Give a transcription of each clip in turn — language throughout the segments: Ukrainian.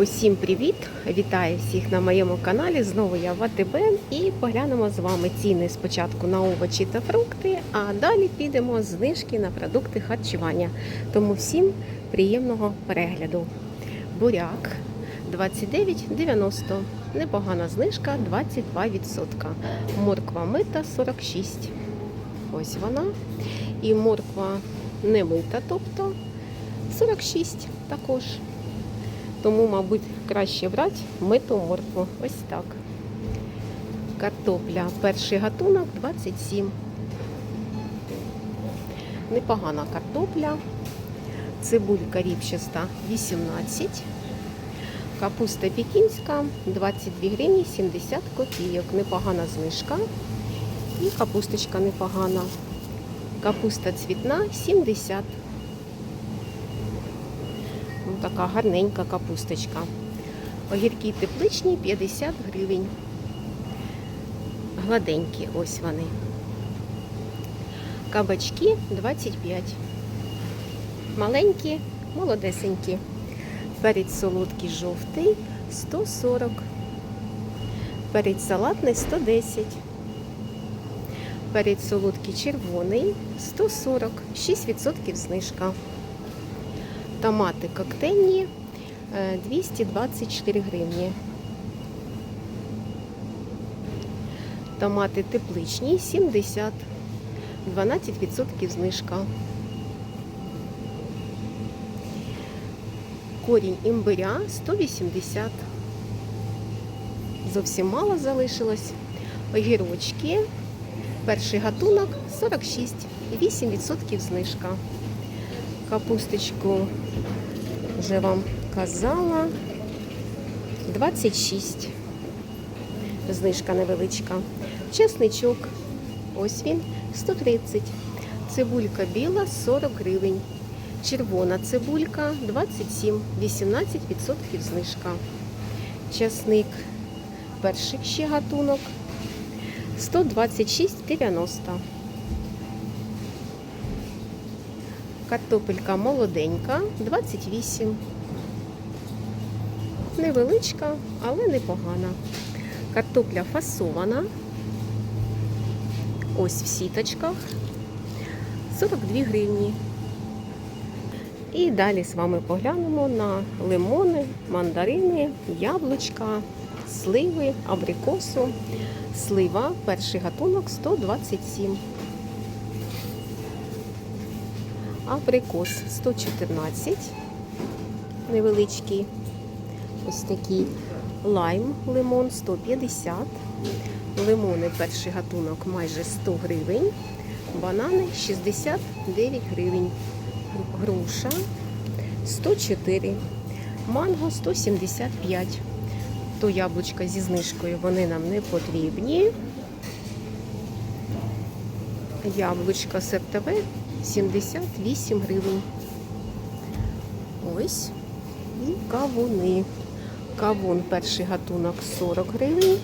Усім привіт! Вітаю всіх на моєму каналі. Знову я в АТБ і поглянемо з вами ціни спочатку на овочі та фрукти, а далі підемо знижки на продукти харчування. Тому всім приємного перегляду. Буряк 29,90. Непогана знижка 22%. Морква мита 46. Ось вона. І морква не мита, тобто 46 також. Тому, мабуть, краще брати миту моркву. Ось так. Картопля. Перший гатунок 27. Непогана картопля. Цибулька ріпчаста 18. Капуста пекінська 22 гривні 70 копійок. Непогана знижка. І капусточка непогана. Капуста цвітна 70. Ну, така гарненька капусточка. Огірки тепличні 50 гривень. Гладенькі, ось вони. Кабачки 25. Маленькі, молодесенькі. Перець солодкий жовтий 140. Перець салатний 110. Перець солодкий червоний 140. 6% знижка. Томати коктейльні е, 224 гривні. Томати тепличні 70, 12% знижка. Корінь імбиря 180. Зовсім мало залишилось. Огірочки. Перший гатунок 46, 8% знижка. Капусточку вже вам казала. 26. Знижка невеличка. Чесничок. Ось він 130. Цибулька біла 40 гривень. Червона цибулька 27, 18% знижка. Часник перший ще гатунок 126,90. Картопелька молоденька 28. Невеличка, але непогана. Картопля фасована. Ось в сіточках 42 гривні. І далі з вами поглянемо на лимони, мандарини, яблучка, сливи, абрикосу. Слива, перший гатунок 127. Абрикос 114. Невеличкий. Ось такий лайм лимон 150. Лимони перший гатунок майже 100 гривень. Банани 69 гривень. Груша 104. Манго 175. То яблучка зі знижкою вони нам не потрібні. Яблучка септове 78 гривень. Ось. І кавуни. Кавун перший гатунок 40 гривень.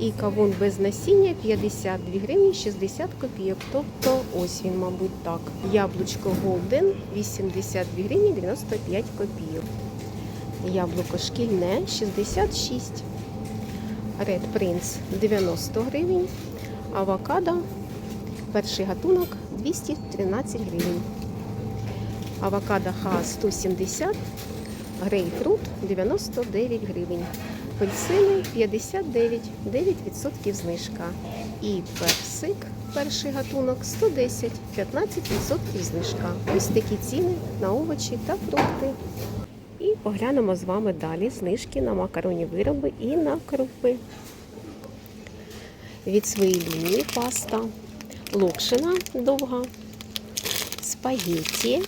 І кавун без насіння 52 гривні 60 копійок. Тобто ось він, мабуть, так. Яблучко Голден 82 гривні 95 копійок. Яблуко шкільне 66. Red Prince 90 гривень. Авокадо перший гатунок 213 гривень. Авокадо Ха 170, грейпфрут 99 гривень. Апельсини 59, 9% знижка. І персик, перший гатунок 110, 15% знижка. Ось такі ціни на овочі та фрукти. І поглянемо з вами далі знижки на макаронні вироби і на крупи. Від своєї лінії паста. Локшина довга, спагетті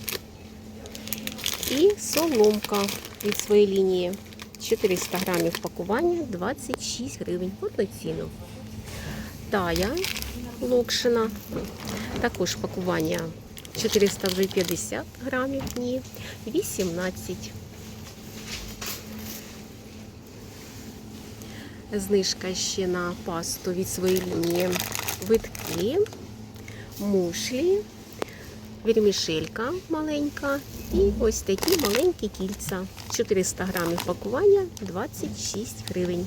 і соломка від своєї лінії. 400 грамів пакування 26 гривень повноцінно. Тая локшина. Також пакування 450 грамів, ні, 18. Знижка ще на пасту від своєї лінії. Витки, мушлі, вірмішелька маленька І ось такі маленькі кільця. 400 грамів пакування 26 гривень.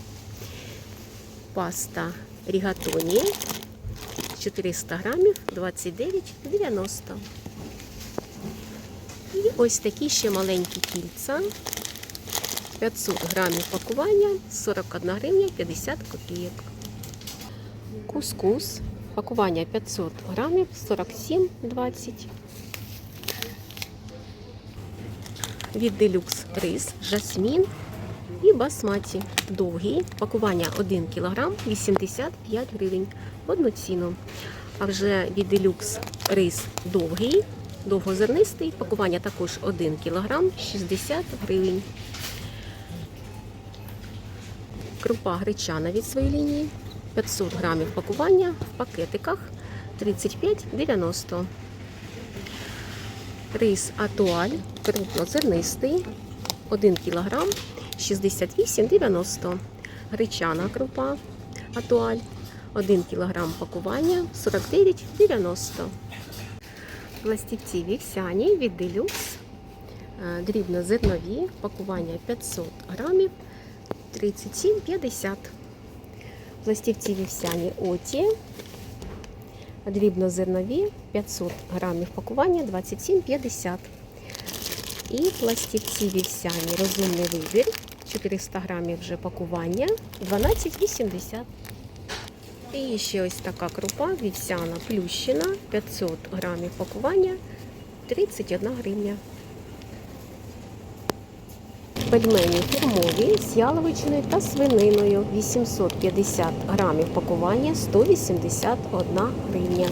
Паста рігатоні 400 грамів 29,90. І ось такі ще маленькі кільця. 500 грамів пакування 41 гривня 50 копійок. Кускус. Пакування 500 грамів 47,20. Від делюкс рис, жасмін і басматі. Довгий. Пакування 1 кг 85 гривень. Одну ціну. А вже від делюкс рис довгий, довгозернистий. Пакування також 1 кг 60 гривень. Крупа гречана від своєї лінії. 500 грамів пакування в пакетиках 35,90. Рис атуаль крупнозернистий 1 кг 68,90. Гречана крупа атуаль 1 кг пакування 49,90. Пластівці вівсяні від делюкс е, дрібнозернові пакування 500 грамів 37,50. Пластівці вівсяні оті. Дрібнозернові 500 грамів пакування 27,50. І пластівці вівсяні розумний вибір 400 грамів вже пакування 12,80. І ще ось така крупа вівсяна плющина 500 грамів пакування 31 гривня. Пельмені фірмові з яловичиною та свининою 850 грамів пакування 181 гривня.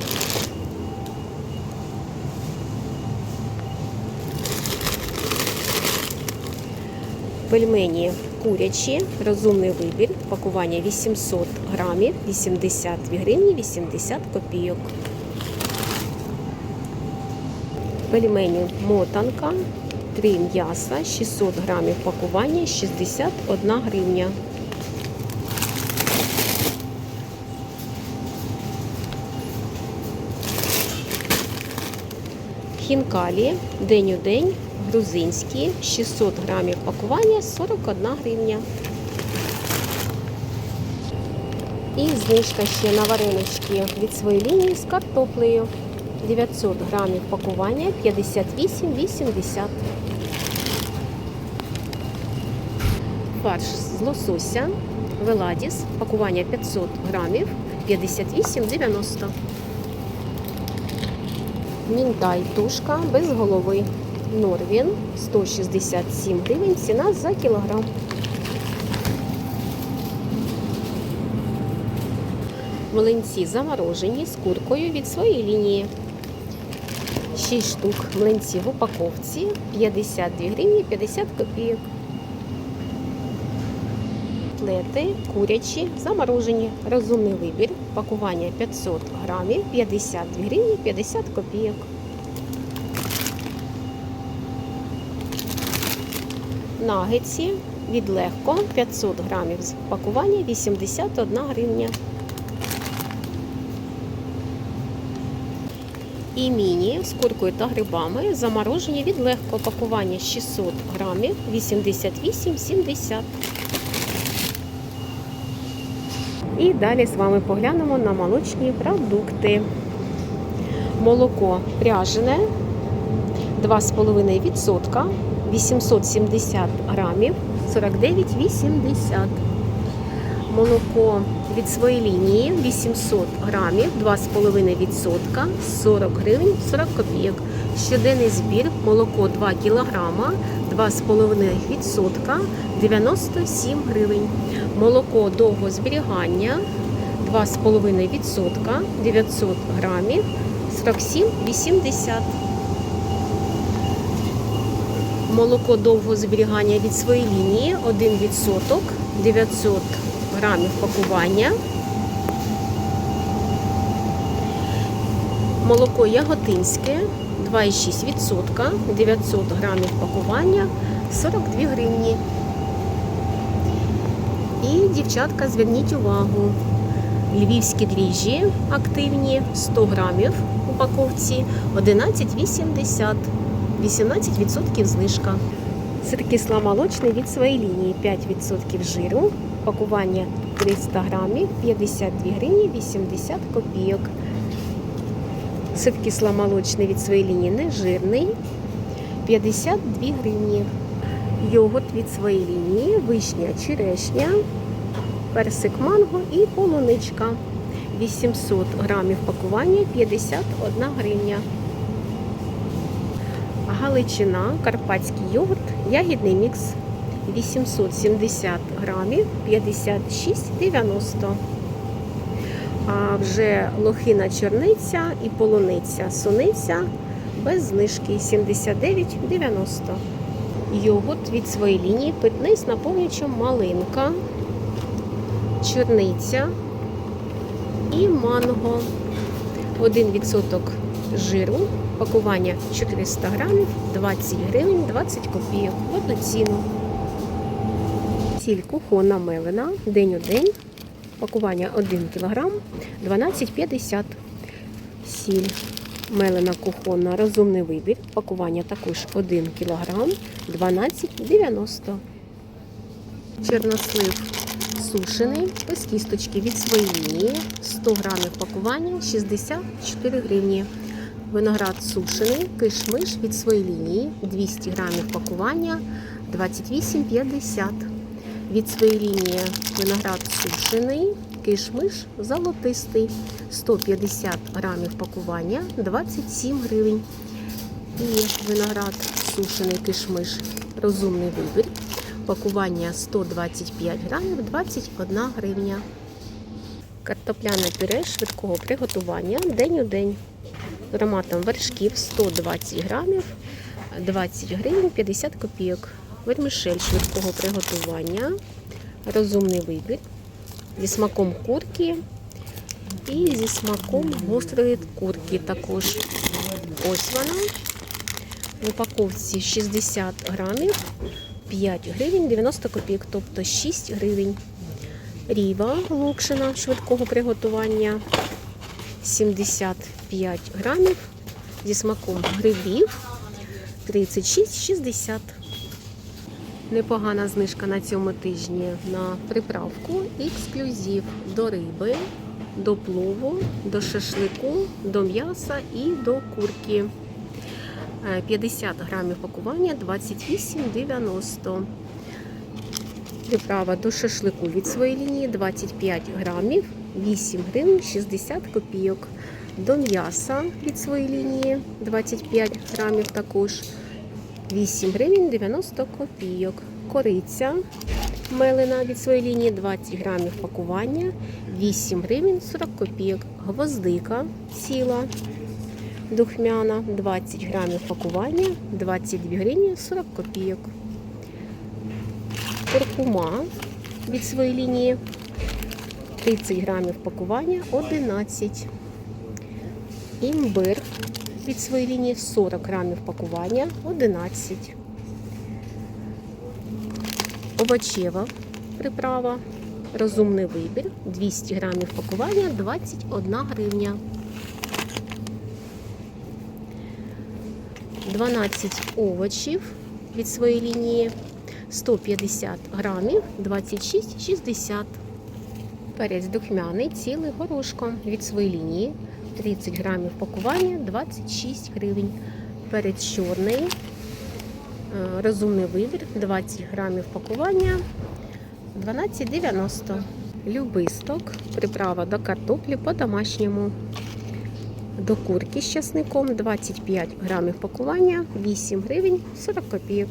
Пельмені курячі, розумний вибір, пакування 800 грамів 82 гривні 80 копійок. Пельмені мотанка 3 м'яса, 600 грамів пакування, 61 гривня. Хінкалі день у день, грузинські, 600 грамів пакування, 41 гривня. І знижка ще на варенички від своєї лінії з картоплею. 900 грамів пакування 58,80. Фарш з лосося Веладіс. Пакування 500 грамів 58,90. Мінтай тушка без голови. Норвін 167 гривень. Ціна за кілограм. Млинці заморожені з куркою від своєї лінії. 6 штук млинців в упаковці 52 гривні 50 копійок. Котлети курячі заморожені. Розумний вибір. Пакування 500 грамів 52 гривні 50 копійок. Нагетсі від легко 500 грамів з пакування 81 гривня. І міні з куркою та грибами заморожені від легкого пакування 600 грамів 88,70. І далі з вами поглянемо на молочні продукти. Молоко пряжене 2,5%, 870 грамів 49,80. Молоко від своєї лінії 800 грамів, 2,5%, 40 гривень 40 копійок. Щоденний збір молоко 2 кілограма, 2,5%, 97 гривень. Молоко довго зберігання 2,5%, 900 грамів, 47,80. Молоко довго зберігання від своєї лінії 1%, 900 грамів пакування. Молоко яготинське 2,6%, 900 грамів пакування 42 гривні. І, дівчатка, зверніть увагу. Львівські дріжджі активні 100 грамів в упаковці 11,80. 18% знижка. Сир кисломолочний від своєї лінії 5% жиру. Пакування 300 грамів, 52 гривні 80 копійок. Сир кисломолочний від своєї лінії нежирний 52 гривні. Йогурт від своєї лінії, вишня, черешня, персик манго і полуничка. 800 грамів пакування 51 гривня. Галичина, карпатський йогурт, ягідний мікс 870 грамів 56,90. А вже лохина чорниця і полуниця суниця без знижки 79,90. Йогурт від своєї лінії питний з наповнюючим малинка, чорниця і манго. 1% жиру, пакування 400 грамів, 20 гривень, 20 копійок. В одну ціну. Сіль кухонна мелена, день у день. Пакування 1 кг, 12,50. Сіль мелена кухонна, розумний вибір. Пакування також 1 кг, 12,90. Чорнослив сушений, без кісточки від своєї лінії, 100 грамів пакування, 64 гривні. Виноград сушений, кишмиш від своєї лінії, 200 грамів пакування, 28,50. Від своєї лінії виноград сушений, кишмиш золотистий, 150 грамів пакування, 27 гривень. І виноград сушений кишмиш, розумний вибір. Пакування 125 грамів, 21 гривня. Картопляне пюре швидкого приготування день у день. З ароматом вершків 120 грамів, 20 гривень 50 копійок. Вермішель швидкого приготування. Розумний вибір. Зі смаком курки і зі смаком гострої курки також. Ось вона. В упаковці 60 грамів. 5 гривень 90 копійок, тобто 6 гривень. Ріва лукшина швидкого приготування 75 грамів зі смаком грибів 36,60. Непогана знижка на цьому тижні на приправку ексклюзив до риби, до плову, до шашлику, до м'яса і до курки. 50 грамів пакування 28,90. Приправа до шашлику від своєї лінії 25 грамів, 8 гривень 60 копійок. До м'яса від своєї лінії 25 грамів також 8 гривень 90 копійок. Кориця мелена від своєї лінії 20 грамів пакування, 8 гривень 40 копійок. Гвоздика ціла духмяна, 20 грамів пакування, 22 гривні 40 копійок. Куркума від своєї лінії 30 грамів пакування, 11. Імбир від своєї лінії 40 грамів пакування, 11. Овочева приправа. Розумний вибір. 200 грамів пакування, 21 гривня. 12 овочів від своєї лінії, 150 грамів, 26,60. Перець духмяний, цілий горошком від своєї лінії, 30 грамів пакування, 26 гривень. Перець чорний, розумний вибір, 20 грамів пакування, 12,90. Любисток, приправа до картоплі по-домашньому. До курки з часником 25 грамів пакування, 8 гривень 40 копійок.